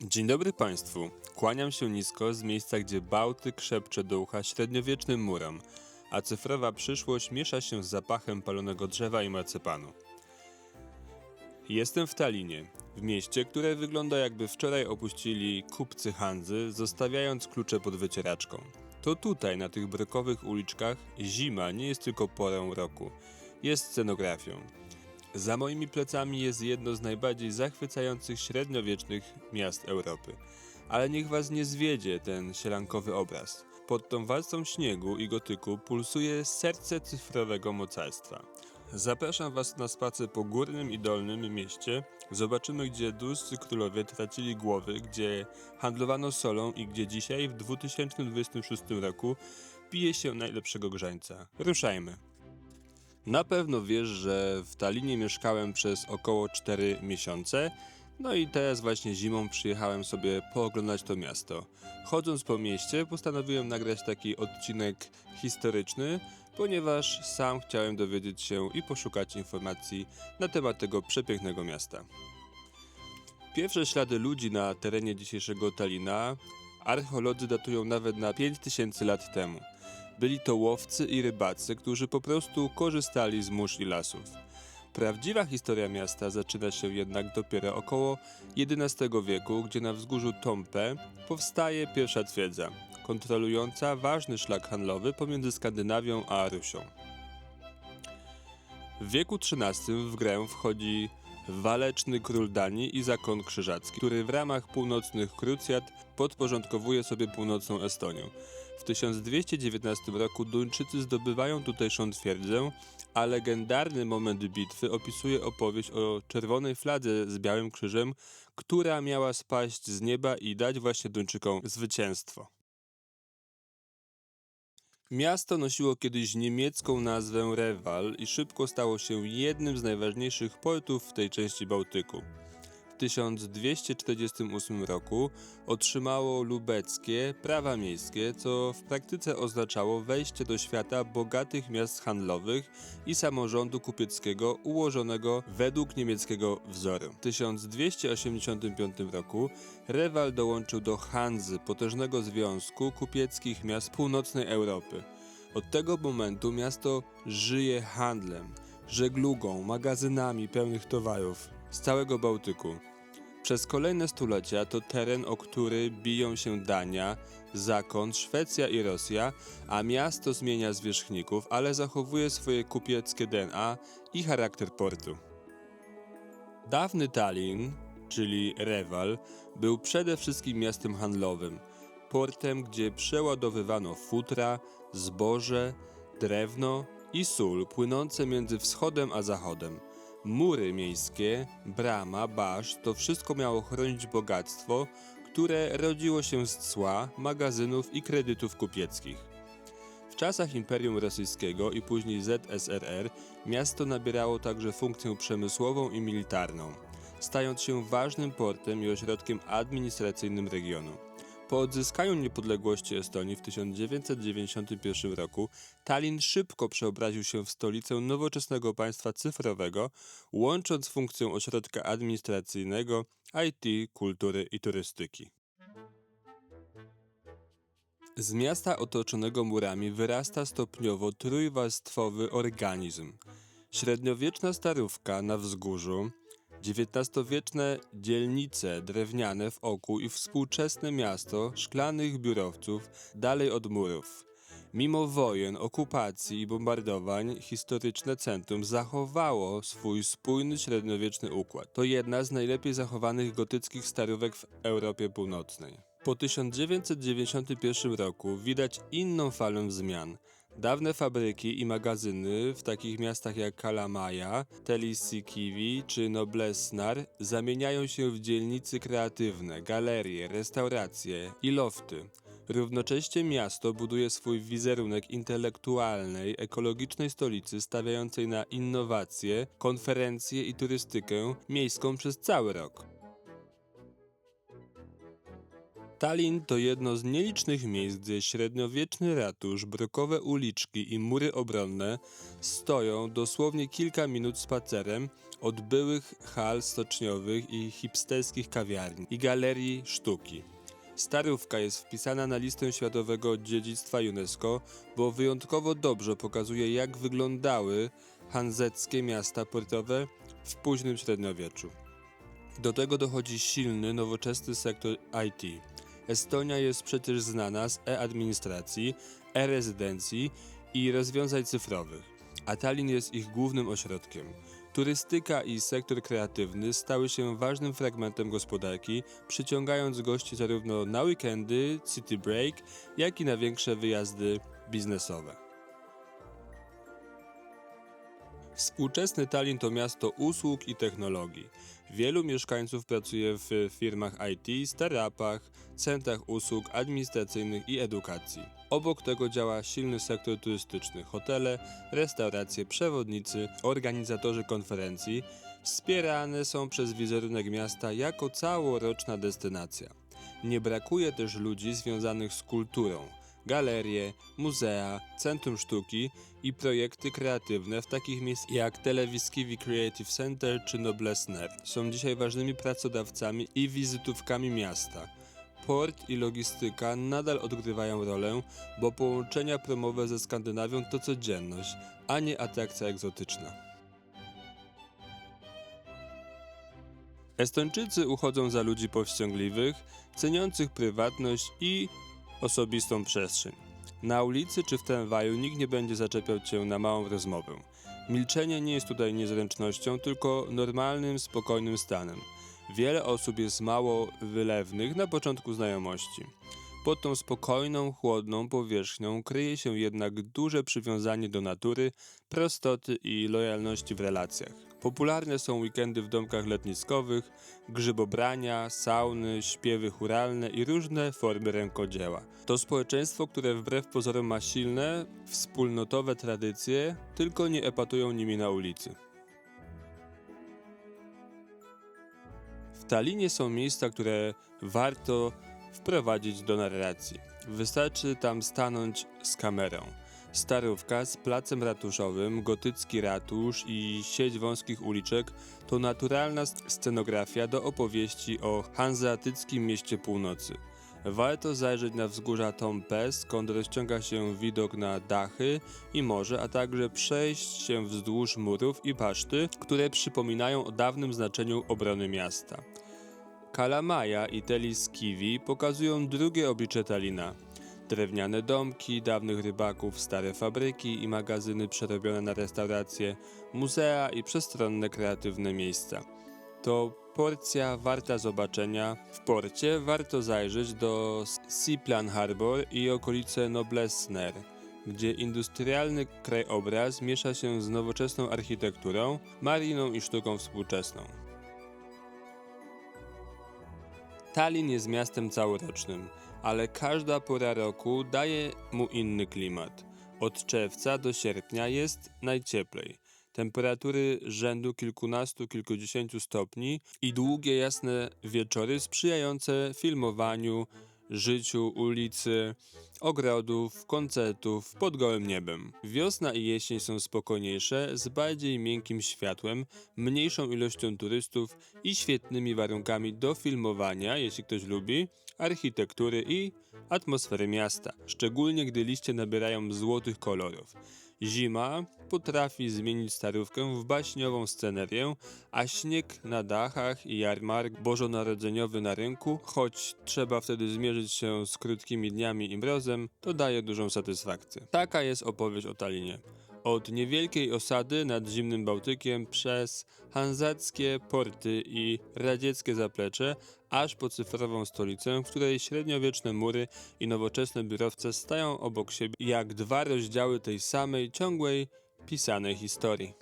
Dzień dobry Państwu. Kłaniam się nisko z miejsca, gdzie Bałtyk szepcze do ucha średniowiecznym murom, a cyfrowa przyszłość miesza się z zapachem palonego drzewa i marcepanu. Jestem w Talinie, w mieście, które wygląda jakby wczoraj opuścili kupcy Handzy, zostawiając klucze pod wycieraczką. To tutaj, na tych brokowych uliczkach, zima nie jest tylko porą roku, jest scenografią. Za moimi plecami jest jedno z najbardziej zachwycających średniowiecznych miast Europy. Ale niech was nie zwiedzie ten sielankowy obraz. Pod tą warstwą śniegu i gotyku pulsuje serce cyfrowego mocarstwa. Zapraszam was na spacer po górnym i dolnym mieście. Zobaczymy, gdzie duscy królowie tracili głowy, gdzie handlowano solą i gdzie dzisiaj, w 2026 roku, pije się najlepszego grzańca. Ruszajmy! Na pewno wiesz, że w Talinie mieszkałem przez około 4 miesiące. No i teraz właśnie zimą przyjechałem sobie pooglądać to miasto. Chodząc po mieście postanowiłem nagrać taki odcinek historyczny, ponieważ sam chciałem dowiedzieć się i poszukać informacji na temat tego przepięknego miasta. Pierwsze ślady ludzi na terenie dzisiejszego Talina archeolodzy datują nawet na 5000 lat temu. Byli to łowcy i rybacy, którzy po prostu korzystali z mórz i lasów. Prawdziwa historia miasta zaczyna się jednak dopiero około XI wieku, gdzie na wzgórzu Tompe powstaje pierwsza twierdza, kontrolująca ważny szlak handlowy pomiędzy Skandynawią a Rusią. W wieku XIII w grę wchodzi waleczny król Danii i zakon krzyżacki, który w ramach północnych krucjat podporządkowuje sobie północną Estonię. W 1219 roku Duńczycy zdobywają tutejszą twierdzę, a legendarny moment bitwy opisuje opowieść o czerwonej fladze z białym krzyżem, która miała spaść z nieba i dać właśnie Duńczykom zwycięstwo. Miasto nosiło kiedyś niemiecką nazwę Rewal i szybko stało się jednym z najważniejszych portów w tej części Bałtyku. W 1248 roku otrzymało lubeckie prawa miejskie, co w praktyce oznaczało wejście do świata bogatych miast handlowych i samorządu kupieckiego ułożonego według niemieckiego wzoru. W 1285 roku Rewal dołączył do Hanzy, potężnego związku kupieckich miast północnej Europy. Od tego momentu miasto żyje handlem, żeglugą, magazynami pełnych towarów z całego Bałtyku. Przez kolejne stulecia to teren, o który biją się Dania, Zakon, Szwecja i Rosja, a miasto zmienia zwierzchników, ale zachowuje swoje kupieckie DNA i charakter portu. Dawny Tallinn, czyli Rewal, był przede wszystkim miastem handlowym, portem, gdzie przeładowywano futra, zboże, drewno i sól płynące między wschodem a zachodem. Mury miejskie, brama, basz to wszystko miało chronić bogactwo, które rodziło się z cła, magazynów i kredytów kupieckich. W czasach Imperium Rosyjskiego i później ZSRR miasto nabierało także funkcję przemysłową i militarną, stając się ważnym portem i ośrodkiem administracyjnym regionu. Po odzyskaniu niepodległości Estonii w 1991 roku Tallinn szybko przeobraził się w stolicę nowoczesnego państwa cyfrowego, łącząc funkcję ośrodka administracyjnego, IT, kultury i turystyki. Z miasta otoczonego murami wyrasta stopniowo trójwarstwowy organizm. Średniowieczna starówka na wzgórzu, XIX-wieczne dzielnice drewniane w oku i współczesne miasto szklanych biurowców dalej od murów. Mimo wojen, okupacji i bombardowań, historyczne centrum zachowało swój spójny średniowieczny układ. To jedna z najlepiej zachowanych gotyckich starówek w Europie Północnej. Po 1991 roku widać inną falę zmian. Dawne fabryki i magazyny w takich miastach jak Kalamaja, Telisikivi czy Noblesnar zamieniają się w dzielnice kreatywne, galerie, restauracje i lofty. Równocześnie miasto buduje swój wizerunek intelektualnej, ekologicznej stolicy stawiającej na innowacje, konferencje i turystykę miejską przez cały rok. Tallin to jedno z nielicznych miejsc, gdzie średniowieczny ratusz, brokowe uliczki i mury obronne stoją dosłownie kilka minut spacerem od byłych hal stoczniowych i hipsterskich kawiarni i galerii sztuki. Starówka jest wpisana na listę Światowego Dziedzictwa UNESCO, bo wyjątkowo dobrze pokazuje, jak wyglądały hanzeckie miasta portowe w późnym średniowieczu. Do tego dochodzi silny, nowoczesny sektor IT. Estonia jest przecież znana z e-administracji, e-rezydencji i rozwiązań cyfrowych, a Tallinn jest ich głównym ośrodkiem. Turystyka i sektor kreatywny stały się ważnym fragmentem gospodarki, przyciągając gości zarówno na weekendy, city break, jak i na większe wyjazdy biznesowe. Współczesny Tallinn to miasto usług i technologii. Wielu mieszkańców pracuje w firmach IT, startupach, centrach usług administracyjnych i edukacji. Obok tego działa silny sektor turystyczny, hotele, restauracje, przewodnicy, organizatorzy konferencji. Wspierane są przez wizerunek miasta jako całoroczna destynacja. Nie brakuje też ludzi związanych z kulturą. Galerie, muzea, centrum sztuki i projekty kreatywne w takich miejscach jak Telewiskiwi Creative Center czy Noblesner są dzisiaj ważnymi pracodawcami i wizytówkami miasta. Port i logistyka nadal odgrywają rolę, bo połączenia promowe ze Skandynawią to codzienność, a nie atrakcja egzotyczna. Estończycy uchodzą za ludzi powściągliwych, ceniących prywatność i osobistą przestrzeń. Na ulicy czy w tramwaju nikt nie będzie zaczepiał cię na małą rozmowę. Milczenie nie jest tutaj niezręcznością, tylko normalnym, spokojnym stanem. Wiele osób jest mało wylewnych na początku znajomości. Pod tą spokojną, chłodną powierzchnią kryje się jednak duże przywiązanie do natury, prostoty i lojalności w relacjach. Popularne są weekendy w domkach letniskowych, grzybobrania, sauny, śpiewy churalne i różne formy rękodzieła. To społeczeństwo, które wbrew pozorom ma silne, wspólnotowe tradycje, tylko nie epatują nimi na ulicy. W Talinie są miejsca, które warto wprowadzić do narracji. Wystarczy tam stanąć z kamerą. Starówka z placem ratuszowym, gotycki ratusz i sieć wąskich uliczek to naturalna scenografia do opowieści o hanzeatyckim mieście północy. Warto zajrzeć na wzgórza Tompe, skąd rozciąga się widok na dachy i morze, a także przejść się wzdłuż murów i paszty, które przypominają o dawnym znaczeniu obrony miasta. Kalamaja i Teliskiwi pokazują drugie oblicze Talina. Drewniane domki dawnych rybaków, stare fabryki i magazyny przerobione na restauracje, muzea i przestronne kreatywne miejsca. To porcja warta zobaczenia. W porcie warto zajrzeć do Seaplan Harbor i okolice Noblesner, gdzie industrialny krajobraz miesza się z nowoczesną architekturą, mariną i sztuką współczesną. Tallinn jest miastem całorocznym, ale każda pora roku daje mu inny klimat. Od czerwca do sierpnia jest najcieplej. Temperatury rzędu kilkunastu, kilkudziesięciu stopni i długie, jasne wieczory sprzyjające filmowaniu, życiu ulicy, ogrodów, koncertów pod gołym niebem. Wiosna i jesień są spokojniejsze, z bardziej miękkim światłem, mniejszą ilością turystów i świetnymi warunkami do filmowania, jeśli ktoś lubi, architektury i atmosfery miasta, szczególnie gdy liście nabierają złotych kolorów. Zima potrafi zmienić starówkę w baśniową scenerię, a śnieg na dachach i jarmark bożonarodzeniowy na rynku, choć trzeba wtedy zmierzyć się z krótkimi dniami i mrozem, to daje dużą satysfakcję. Taka jest opowieść o Talinie. Od niewielkiej osady nad zimnym Bałtykiem przez hanzackie porty i radzieckie zaplecze, aż po cyfrową stolicę, w której średniowieczne mury i nowoczesne biurowce stają obok siebie jak dwa rozdziały tej samej ciągłej, pisanej historii.